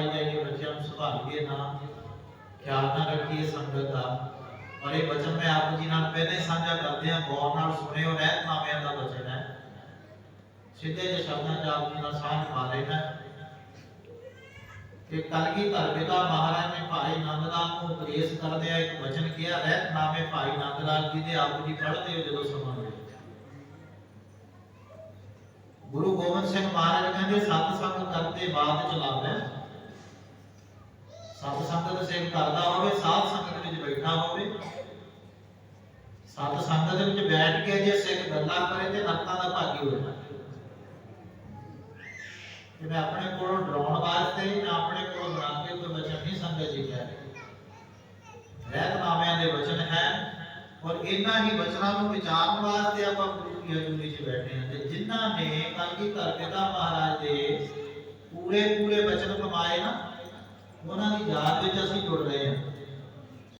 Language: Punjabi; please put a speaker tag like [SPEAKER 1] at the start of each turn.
[SPEAKER 1] ਪਾਈ ਜਾਈਏ, ਬੱਚਿਆਂ ਨੂੰ ਸੰਭਾਲੀਏ ਨਾ ਖਿਆਲ ਨਾ ਰੱਖੀਏ ਸੰਗਤ ਦਾ। ਔਰ ਇਹ ਬਚਨ ਮੈਂ ਆਪ ਜੀ ਨਾਲ ਪਹਿਲੇ ਸਾਂਝਾ ਕਰਦੇ ਹਾਂ, ਗੌਰ ਨਾਲ ਸੁਣਿਓ, ਰਹਿਤਨਾਮਿਆਂ ਦਾ ਬਚਨ ਹੈ। ਸਿੱਧੇ ਜਿਹੇ ਸ਼ਬਦਾਂ ਚ ਆਪ ਜੀ ਨਾਲ ਸਾਂਝ ਪਾ ਲੈਣਾ। ਕਿ ਕਲਗੀ ਧਰ ਮਹਾਰਾਜ ਨੇ ਭਾਈ ਨੰਦ ਲਾਲ ਨੂੰ ਉਪਦੇਸ਼ ਕਰਦੇ ਆ ਇੱਕ ਵਚਨ ਕਿਹਾ, ਰਹਿਤਨਾਮੇ ਭਾਈ ਨੰਦ ਲਾਲ ਜੀ ਦੇ ਆਪ ਜੀ ਪੜ੍ਹਦੇ ਹੋ ਜਦੋਂ ਸਮਾਂ ਗੁਰੂ ਗੋਬਿੰਦ ਸਿੰਘ ਮਹਾਰਾਜ ਕਹਿੰਦੇ, ਸਤ ਸੰਗ ਕਰਤੇ ਬਾਦ ਚਲਾਵੇ ਸਤ ਸੰਗਤ ਕਰਦਾ ਹੋਵੇ, ਸਾਧ ਸੰਗਤ ਵਿੱਚ ਬੈਠਾ ਹੋਵੇ। ਸਤ ਸੰਗਤ ਦੇ ਵਿੱਚ ਬੈਠ ਕੇ ਜੇ ਸਿੰਘ ਗੱਲਾਂ ਕਰੇ ਤੇ ਨੱਕਾਂ ਦਾ ਭਾਗੀ ਹੋ ਜਾਣਾ ਕਿ ਆਪਣੇ ਕੋਲੋਂ ਡਰਾਉਣ ਵਾਸਤੇ ਜਾਂ ਆਪਣੇ ਕੋਲੋਂ ਬਣਾ ਕੇ ਕੋਈ ਵਚਨ ਨਹੀਂ ਸੰਗਤ ਜੀ ਕਹਿ ਰਹੇ। ਰਹਿਤਨਾਮਿਆਂ ਦੇ ਵਚਨ ਹੈ, ਔਰ ਇਹਨਾਂ ਹੀ ਵਚਨਾਂ ਨੂੰ ਵਿਚਾਰਨ ਵਾਸਤੇ ਆਪਾਂ ਗੁਰੂ ਕੀ ਹਜ਼ੂਰੀ 'ਚ ਬੈਠੇ ਹਾਂ। ਤੇ ਜਿਨ੍ਹਾਂ ਨੇ ਕਲਗੀ ਧਰ ਮਹਾਰਾਜ ਦੇ ਪੂਰੇ ਪੂਰੇ ਵਚਨ ਕਮਾਏ ਨਾ ਉਹਨਾਂ ਦੀ ਯਾਦ ਵਿੱਚ ਅਸੀਂ ਜੁੜ ਰਹੇ ਹਾਂ।